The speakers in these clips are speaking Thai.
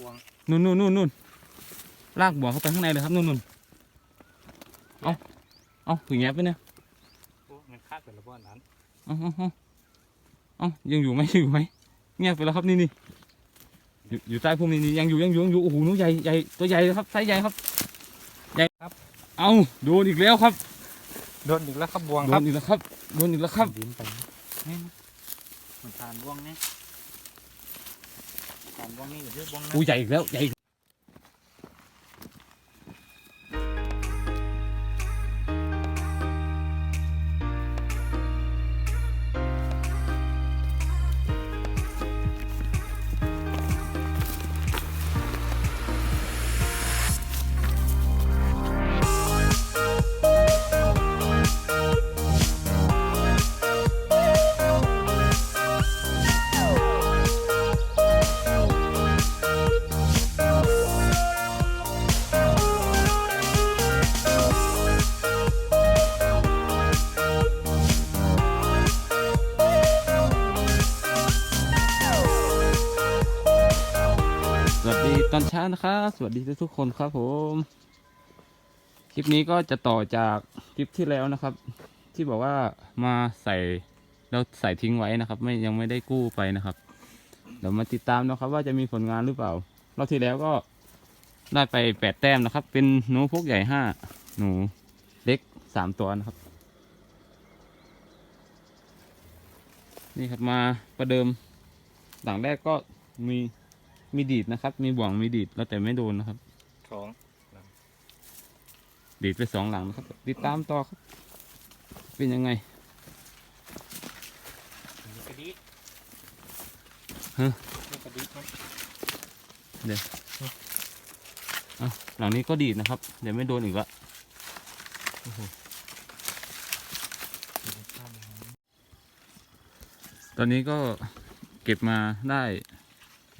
บวงนู่นนู่นนู่นนู่นลากบ่วงเข้าไปข้างในเลยครับนู่นนู่นเอาเอาถึงแงบไปเนี่ยโอ้มันคาดเป็นระเบิดนั้นเอาเอาเอาเอายังอยู่ไหมยังอยู่ไหมเงียบไปแล้วครับนี่นี่อยู่อยู่ใต้พุ่มนี่นี่ยังอยู่ยังอยู่ยังอยู่โอ้โหหนูใหญ่ใหญ่ตัวใหญ่เลยครับไซส์ใหญ่ครับใหญ่ครับ เอาโดนอีกแล้วครับโดนอีกแล้วครับบวงโดครับนอีกแล้วครับโดนอีกแล้วครับ ดินไปนี่นะมันทานบวงนี่ทาน บ้องนี่หรือบ้องนั่นอู้ใหญ่อีกแล้วใหญ่อีกานะครับสวัสดีทุกคนครับผม คลิปนี้ก็จะต่อจากคลิปที่แล้วนะครับ ที่บอกว่ามาใส่เราใส่ทิ้งไว้นะครับ ไม่ยังไม่ได้กู้ไปนะครับ เดี๋ยวมาติดตามนะครับ ว่าจะมีผลงานหรือเปล่ารอบที่แล้วก็ได้ไปแปดแต้มนะครับ เป็นหนูพวกใหญ่ห้าหนูเล็กสามตัวนะครับ นี่ครับมาประเดิมหลังแรกก็มี มีดีดนะครับ มีบ่วงมีดีดแล้วแต่ไม่โดนนะครับ สองดีดไปสองหลังนะครับ ติดตามต่อครับ เป็นยังไงมีกระดิษฮะมีกระดิษครับหลังนี้ก็ดีดนะครับ เดี๋ยวไม่โดนอีกละตอนนี้ก็เก็บมาได้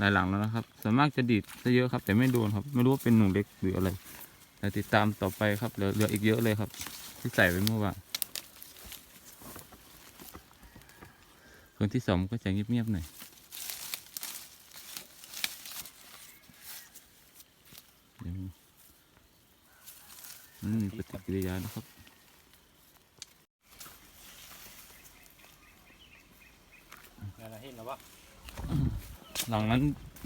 หลายหลังแล้วนะครับส่วนมากจะดีดซะเยอะครับ แต่ไม่โดนครับ ไม่รู้ว่าเป็นหนูเล็กหรืออะไรแต่ติดตามต่อไปครับเหลือเหลืออีกเยอะเลยครับ ที่ใส่ไว้เมื่อวานคนที่สองก็จะเงียบๆหน่อยเดี๋ยวมันมีปฏิกิริยานะครับอะไรเห็นแล้ววะ หลังนั้น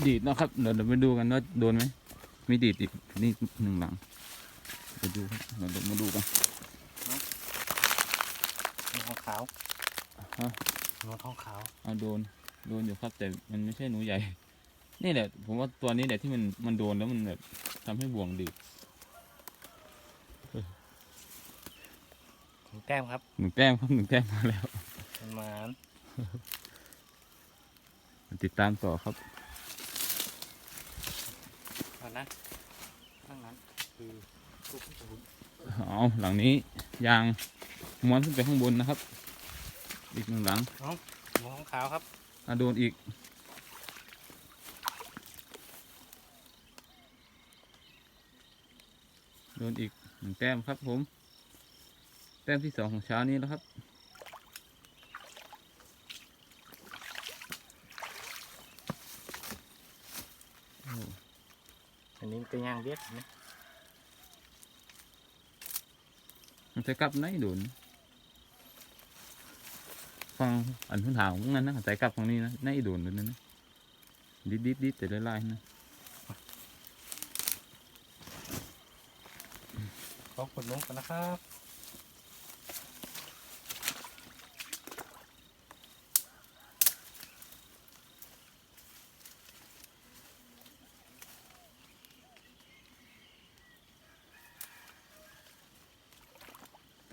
ดีดนะครับ เดี๋ยวเดี๋ยวไปดูกันว่าโดนไหมมีดีดอีกนี่หนึ่งหลังไปดูครับเดี๋ยวเดี๋ยวมาดูกันมีทองขาวฮะหนูทองขาวอ่าโดนโดนอยู่ครับ แต่มันไม่ใช่หนูใหญ่ นี่แหละ ผมว่าตัวนี้แหละที่มันมันโดนแล้วมันแบบทำให้บ่วงดีดถึงแต้มครับหนึ่งแต้มครับหนึ่งแต้มมาแล้วมันหมาน ติดตามต่อครับเอานะข้างนั้นคือทุกข์ทุกข์เอาหลังนี้ยางม้วนขึ้นไปข้างบนนะครับ อีกหนึ่งหลังหนูทองขาวครับอะโดนอีกโดนอีกหนึ่งแต้มครับผม แต้มที่สองของเช้านี้แล้วครับ อันนี้ เป็นยางเวียดนะมันจะกลับไหนโดนฟังอันพื้นฐานของนั้นนะใส่กลับของนี้นะไหนโดนโดนนั่นนะดิดดิดดิดแต่ไล่ๆนะขอบคุณลุงกันนะครับ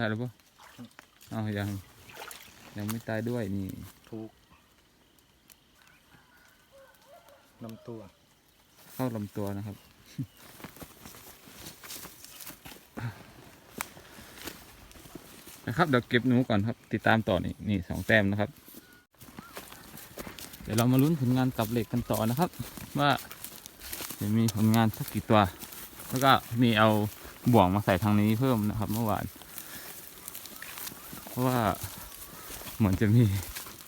ตายแล้วปะอ้าวยัง ยังไม่ตายด้วยนี่ ถูกนำตัว เข้าลำตัวนะครับ นะครับเดี๋ยวเก็บหนูก่อนครับ ติดตามต่อนี่นี่สองแต้มนะครับ เดี๋ยวเรามาลุ้นผลงานกับเหล็กกันต่อนะครับ ว่าจะมีผลงานสักกี่ตัว แล้วก็มีเอาบ่วงมาใส่ทางนี้เพิ่มนะครับ เมื่อวาน เพราะว่าเหมือนจะมี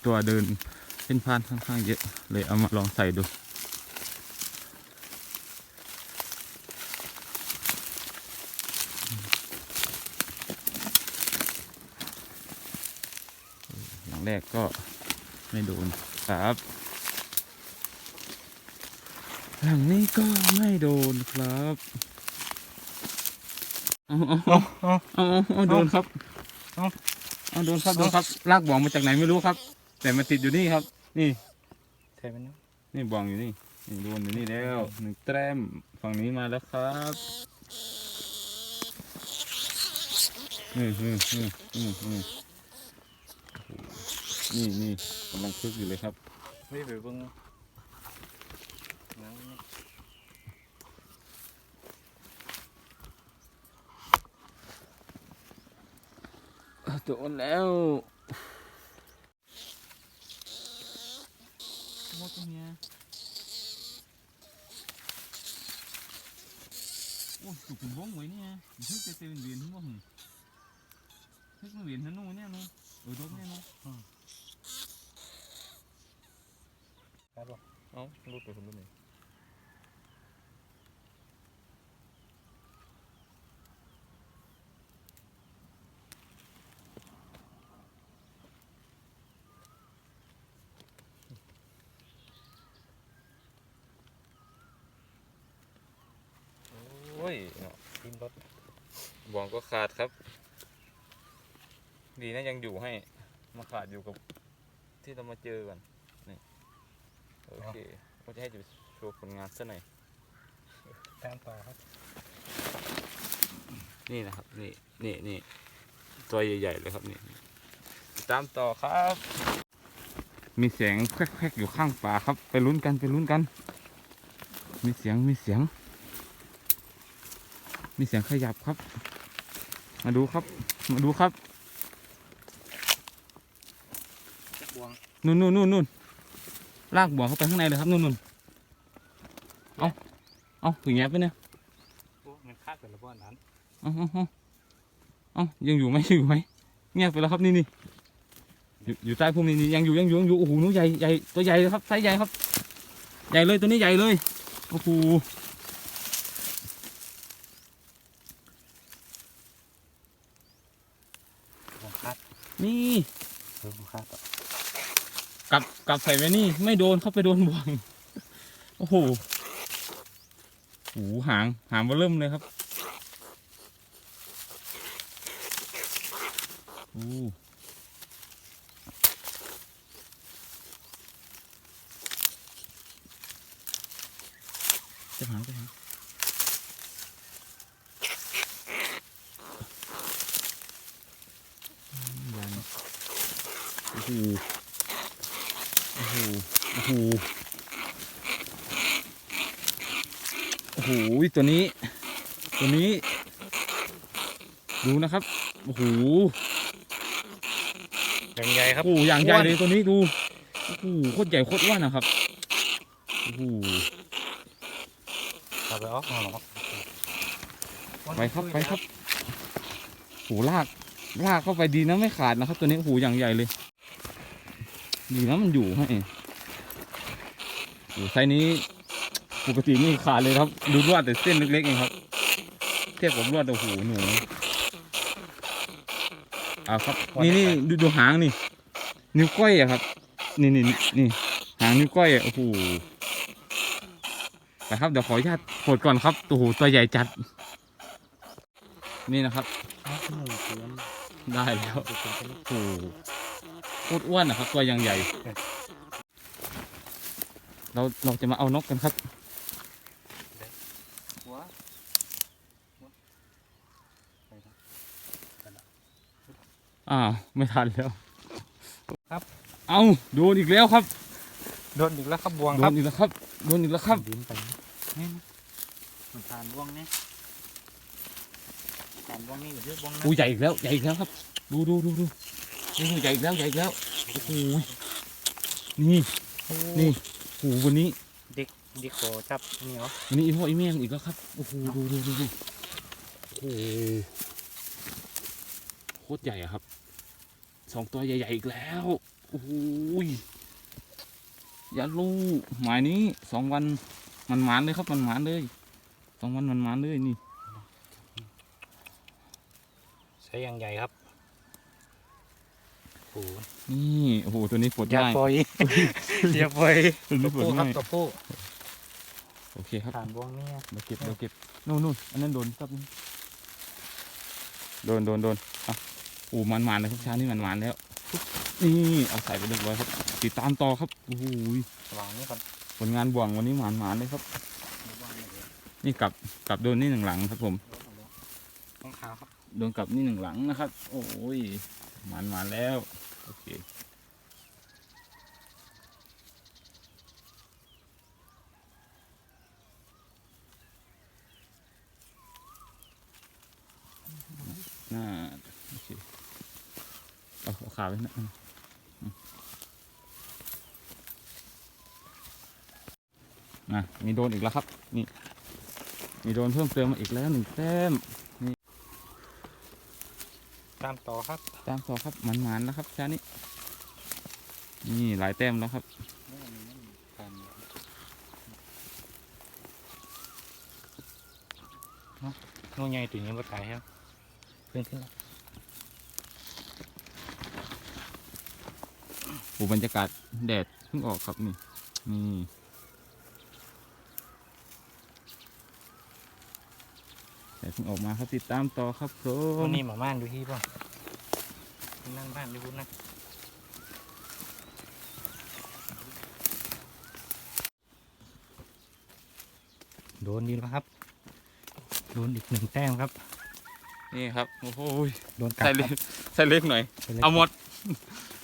ตัวเดินเส้นผ่านค่อนข้างเยอะเลยเอามาลองใส่ดูอย่างแรกก็ไม่โดนครับหลังนี้ก็ไม่โดนครับเอาเอาเอาเอาโดนครับ เอาเอาโดนครับโดนครับลากบ่วงมาจากไหนไม่รู้ครับ แต่มันติดอยู่นี่ครับ นี่ใช่ไหมเนาะนี่บ่วงอยู่นี่นี่โดนอยู่นี่แล้วหนึ่งแต้มฝั่งนี้มาแล้วครับนี่นี่นี่นี่นี่นี่นี่กำลังคึกอยู่เลยครับไม่ไปเบิ่งน้ำนี่ โดนแล้วหมดตัวเนี้ยโอ้ยถูกเป็นวงไว้เนี่ยทึกไปเซเว่นเวียนทั้งหมดทึกมาเวียนทั้งนู้นเนี่ยนู้นเออดกเนี่ยนู้นครับผมเอ้ารูดไปคนนู้นเลย โอ้ยเนาะ ทีมรถ บ่วงก็ ขาดครับ ดีนะยังอยู่ให้ มาขาดอยู่กับที่เรามาเจอกันนี่โอเคก็จะให้ดูโชว์ผลงานซะหน่อยตามต่อครับ นี่นะครับ นี่นี่นี่ตัวใหญ่ๆเลยครับนี่ ตามต่อครับ มีเสียงแควกๆอยู่ข้างป่าครับ ไปลุ้นกันไปลุ้นกัน มีเสียงมีเสียง มีเสียงขยับครับ มาดูครับ มาดูครับจักบวงนู่นนู่นนู่นนู่นลากบ่วงเข้าไปข้างในเลยครับนู่นนู่นเอาเอาถึงแงบไปเนี่ยโอ้มันคาดเป็นระเบิดนั้นเอาเอาเอาเอายังอยู่ไหมยังอยู่ไหมเงียบไปแล้วครับนี่นี่อยู่อยู่ใต้พุ่มนี่นี่ยังอยู่ยังอยู่ยังอยู่โอ้โหหนูใหญ่ใหญ่ตัวใหญ่เลยครับไซส์ใหญ่ครับ ใหญ่เลยตัวนี้ใหญ่เลยโอ้โห บวงคาด นี่เออบวงคาดต่อกลับกลับใส่ไว้นี่ ไม่โดนเข้าไปโดนบ่วงโอ้โหโอ้โหหางหางเบอเริ่มเลยครับโอ้จะหางจะหางอืมยังโอ้โหโอ้โหโอ้โหโอ้โหตัวนี้ ตัวนี้ ดูนะครับ โอ้โหอย่างใหญ่ครับโอ้โหอย่างใหญ่เลยตัวนี้ดูโอ้โหโคตรใหญ่โคตรอ้วนนะครับโอ้โหเอาไปออกเอาหรอไปครับไปครับโหลากลากเข้าไปดีนะไม่ขาดนะครับ ตัวนี้โอ้โหอย่างใหญ่เลย ดีนะมันอยู่ให้โอ้โหไซส์นี้ปกตินี่ขาดเลยครับ ดูลวดแต่เส้นเล็กๆเองครับ เทียบกับลวดโอ้โหหนูเอาครับ นี่นี่ดูดูหางนี่ นิ้วก้อยอะครับนี่นี่นี่นี่หางนิ้วก้อยอะโอ้โหไปครับเดี๋ยวขออนุญาตโหดก่อนครับโอ้โหตัวใหญ่จัด นี่นะครับเอาหนึ่งเสียงได้แล้วเดี๋ยวผมจะโอ้โหโคตร อ้วนนะครับ ตัวยังใหญ่ เราเราจะมาเอานกกันครับหัวอ้าวไม่ทันแล้ว ครับ เอาโดนอีกแล้วครับโดนอีกแล้วครับบวงโดครับนอีกแล้วครับโดนอีกแล้วครับ ดินไปนี่มันทานบวงนี่ทานบวงนี่หรือบวงนั้นอู้ใหญ่อีกแล้วใหญ่อีกแล้วครับ ดูดูดูดู ดูใหญ่อีกแล้วใหญ่อีกแล้วโอ้โหนี่โอ้นี่โอ้โหวันนี้เด็กเด็กขอจับนี่เหรอวันนี้อีพ่ออีแม่อีกแล้วครับโอ้โหดูดูดูดูโอ้โหโคตรใหญ่อะครับสองตัวใหญ่ๆอีกแล้วโอ้โหอย่าลูหมายนี้สองวันมันหมานเลยครับมันหมานเลยสองวันมันหมานเลยนี่ ใช้อย่างใหญ่ครับ โอ้โหนี่โอ้โหตัวนี้ปลดอย่าง่าย ปล่อยอย่าปล่อยตัวนี้ปลดผู้ครับง่ายตัวผู้โอเคครับ ฐานวงเนี่ยเราเก็บเราเก็บนู่นนู่นอันนั้นโดนครับโดนโดนโดนอะโอ้มันมันเลยครับช้านี่มันมันแล้วนี่เอาใส่ไปเรียบร้อยครับ ติดตามต่อครับโอ้โหวางนี่ก่อนผลงานบ่วงวันนี้หมานหมานเลยครับวางเลยเดี๋ยวนี่กลับกลับโดนนี่หนึ่งหลังครับผม ต้องขาวครับ โดนกลับนี่หนึ่งหลังนะครับ โอ้ย หมานมาแล้ว โอเคน่าโอเคเอาขาไปนะอืมอืมอะมีโดนอีกแล้วครับ นี่ มีโดนเพิ่มเติมมาอีกแล้วหนึ่งแต้ม ตามต่อครับ ตามต่อครับหมันหมันๆแล้วครับชานี้ นี่หลายแต้มแล้วครับนู่นไงตัวนี้มาตายครับเพื่อนขึ้นแล้วโอ้บรรยากาศแดดเพิ่งออกครับนี่นี่ แดดเพิ่งออกมาครับติดตามต่อครับผวัมนนี้หมาม่านดูที่ป่ะนั่งบ้านดูนะโดนดีแล้วครับ โดนอีกหนึ่งแต้มครับ นี่ครับโอ้โหโดนกัดใส่คเล็รักบใส่เล็กหน่อย ไปเลยเอาหมด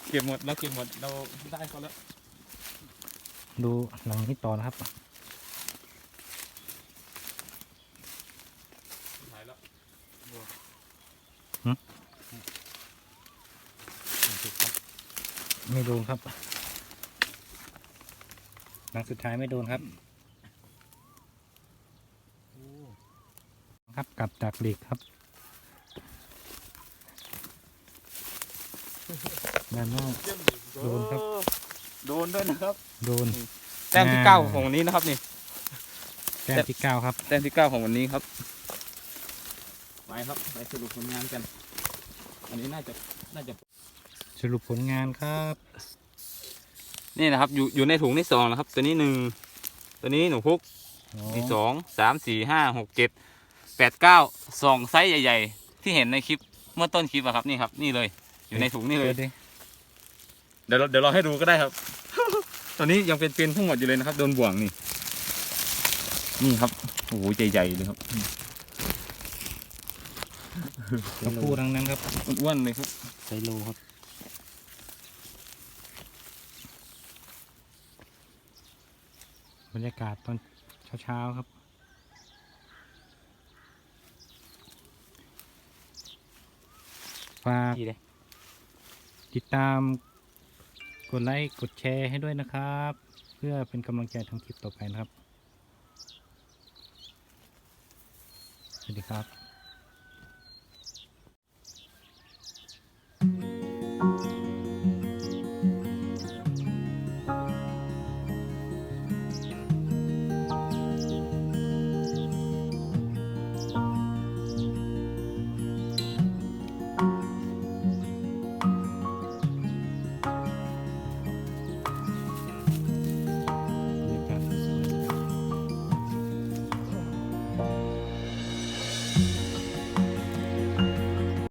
เก็บหมดแล้วเก็บหมดเราได้เขาแล้ว ดูหลังนี้ต่อนะครับ หายแล้ว ไม่โดนครับหลังสุดท้ายไม่โดนครับ ครับกลับจากเหล็กครับ ด้านนอกโดนครับ โดนด้วยนะครับ โดน แต้มที่เก้าของวันนี้นะครับนี่ แต้มที่เก้าครับ แต้มที่เก้าของวันนี้ครับไป ครับไปสรุปผลงานกัน อันนี้น่าจะน่าจะสรุปผลงานครับ นี่นะครับอยู่อยู่ในถุงที่สองนะครับ ตัวนี้หนึ่งตัวนี้หนูพุกอ๋อนี่สองสามสี่ห้าหกเจ็ดแปดเก้าสองไซส์ใหญ่ ๆ ที่เห็นในคลิปเมื่อต้นคลิปอะครับนี่ครับ นี่เลย อยู่ในถุงนี่เลยปิดดิเดี๋ยวเราเดี๋ยวเราให้ดูก็ได้ครับ ตอนนี้ยังเป็นเป็นทั้งหมดอยู่เลยนะครับโดนบ่วงนี่ นี่ครับโอ้โหใหญ่ๆเลยครับ ตัวผู้ทั้งนั้นครับอ้วนๆเลยครับไซโลครับบรรยากาศตอนเช้าๆครับ ฝากดีเลยติดตาม กดไลค์ กดแชร์ให้ด้วยนะครับ เพื่อเป็นกำลังใจทำคลิปต่อไปนะครับ สวัสดีครับ